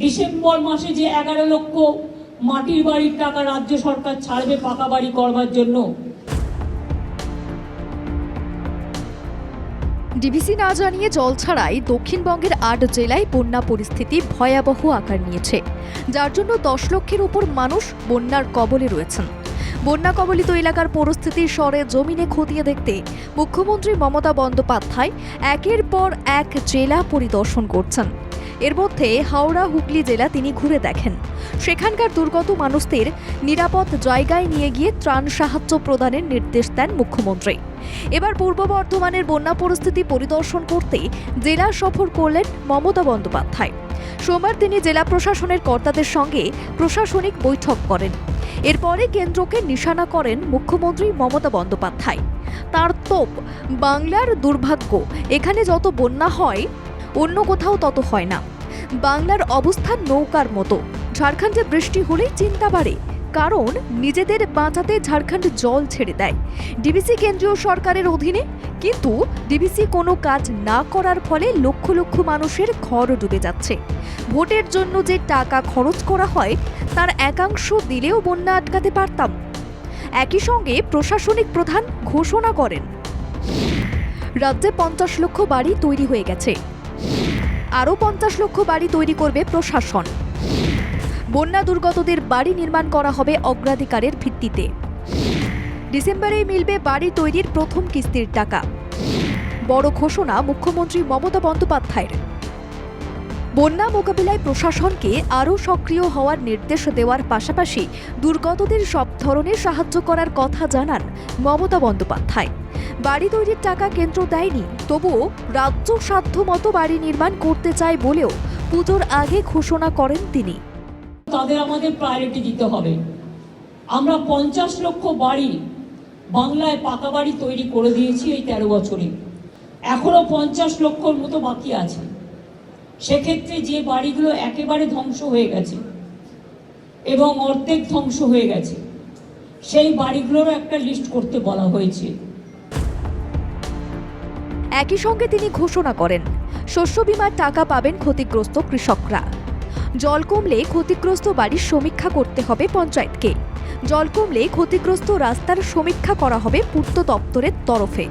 December মাসে যে এগারো লক্ষ মাটির বাড়ির টাকা রাজ্য সরকার ছাড়বে পাকা বাড়ি করবার জন্য। ডিভিসি না জানিয়ে জল ছাড়াই দক্ষিণবঙ্গের আট জেলায় বন্যা পরিস্থিতি ভয়াবহ আকার নিয়েছে। যার জন্য দশ লক্ষের উপর মানুষ বন্যার কবলে রয়েছেন। বন্যা কবলিত এলাকার পরিস্থিতি সরে জমিনে খতিয়ে দেখতে মুখ্যমন্ত্রী মমতা বন্দ্যোপাধ্যায় একের পর এক জেলা পরিদর্শন করছেন। এর মধ্যে হাওড়া, হুগলি জেলা তিনি ঘুরে দেখেন। সেখানকার দুর্গত মানুষদের নিরাপদ জায়গায় নিয়ে গিয়ে ত্রাণ সাহায্য প্রদানের নির্দেশ দেন মুখ্যমন্ত্রী। এবার পূর্ব বর্ধমানের বন্যা পরিস্থিতি পরিদর্শন করতে জেলা সফর করলেন মমতা বন্দ্যোপাধ্যায়। সোমবার তিনি জেলা প্রশাসনের কর্তাদের সঙ্গে প্রশাসনিক বৈঠক করেন। এরপরে কেন্দ্রকে নিশানা করেন মুখ্যমন্ত্রী মমতা বন্দ্যোপাধ্যায়। তার তোপ, বাংলার দুর্ভাগ্য, এখানে যত বন্যা হয়, অন্য কোথাও তত হয় না। বাংলার অবস্থান নৌকার মতো। ঝাড়খণ্ডে বৃষ্টি হলেই চিন্তা বাড়ে। কারণ, নিজেদের বাঁচাতে ঝাড়খণ্ড জল ছেড়ে দেয়। ডিবিসি কেন্দ্রীয় সরকারের অধীনে কিন্তু ডিবিসি কোনো কাজ না করার ফলে লক্ষ লক্ষ মানুষের ঘর ডুবে যাচ্ছে। ভোটের জন্য যে টাকা খরচ করা হয়, তার একাংশ দিলেও বন্যা আটকাতে পারতাম। একই সঙ্গে প্রশাসনিক প্রধান ঘোষণা করেন। রাজ্যে পঞ্চাশ লক্ষ বাড়ি তৈরি হয়ে গেছে। আরও পঞ্চাশ লক্ষ বাড়ি তৈরি করবে প্রশাসন। বন্যা দুর্গতদের বাড়ি নির্মাণ করা হবে অগ্রাধিকারের ভিত্তিতে। ডিসেম্বরেই মিলবে বাড়ি তৈরির প্রথম কিস্তির টাকা। বড় ঘোষণা মুখ্যমন্ত্রী মমতা বন্দ্যোপাধ্যায়ের। বন্যা মোকাবিলায় প্রশাসনকে আরও সক্রিয় হওয়ার নির্দেশ দেওয়ার পাশাপাশি দুর্গতদের সব ধরনের সাহায্য করার কথা জানান মমতা বন্দ্যোপাধ্যায়। বাড়ি তৈরির টাকা কেন্দ্র দেয়নি, তবুও রাজ্য সাধ্য মতো বাড়ি নির্মাণ করতে চায় বলেও পুজোর আগে ঘোষণা করেন তিনি। তাদের আমাদের প্রায়োরিটি দিতে হবে। আমরা পঞ্চাশ লক্ষ বাড়ি বাংলায় পাকা বাড়ি তৈরি করে দিয়েছি এই তেরো বছরে। এখনও পঞ্চাশ লক্ষর মতো বাকি আছে। সেক্ষেত্রে যে বাড়িগুলো একেবারে ধ্বংস হয়ে গেছে এবং অর্ধেক ধ্বংস হয়ে গেছে, সেই বাড়িগুলোরও একটা লিস্ট করতে বলা হয়েছে। একই সঙ্গে তিনি ঘোষণা করেন, শস্য বিমার টাকা পাবেন ক্ষতিগ্রস্ত কৃষকরা। জল কমলে ক্ষতিগ্রস্ত বাড়ির সমীক্ষা করতে হবে পঞ্চায়েতকে। জল কমলে ক্ষতিগ্রস্ত রাস্তার সমীক্ষা করা হবে পূর্ত দপ্তরের তরফে।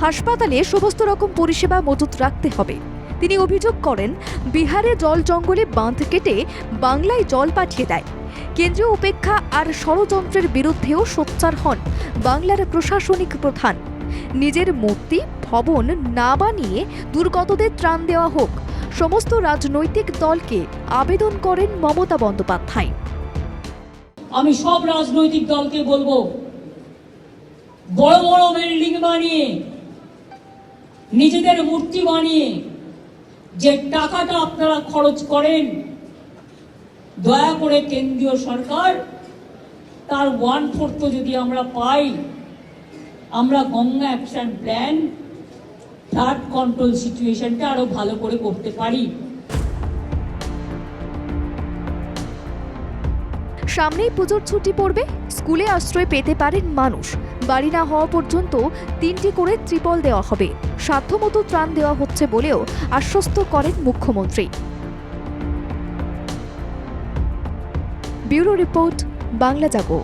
হাসপাতালে সমস্ত রকম পরিষেবা মজুত রাখতে হবে। তিনি অভিযোগ করেন, বিহারে জল জঙ্গলে বাঁধ কেটে বাংলায় জল পাঠিয়ে দেয়। কেন্দ্রীয় উপেক্ষা আর ষড়যন্ত্রের বিরুদ্ধেও সোচ্চার হন বাংলার প্রশাসনিক প্রধান। নিজের মূর্তি ভবন না বানিয়ে দুর্গতদের ত্রাণ দেওয়া হোক, সমস্ত রাজনৈতিক দলকে আবেদন করেন মমতা বন্দ্যোপাধ্যায়। আমি সব রাজনৈতিক দলকে বলব, বড় বড় বিল্ডিং বানিয়ে, নিজেদের মূর্তি বানিয়ে, যে টাকাটা আপনারা খরচ করেন, দয়া করে কেন্দ্রীয় সরকার, তার ওয়ান ফোর্থ যদি আমরা পাই, আমরা Ganga action plan flood control সিচুয়েশনটা আরও ভালো করে করতে পারি। সামনেই পুজোর ছুটি পড়বে, স্কুলে আশ্রয় পেতে পারেন মানুষ। বাড়ি না হওয়া পর্যন্ত তিনটি করে ত্রিপল দেওয়া হবে। সাধ্যমতো ত্রাণ দেওয়া হচ্ছে বলেও আশ্বস্ত করেন মুখ্যমন্ত্রী। Bureau report, Bangla Jago.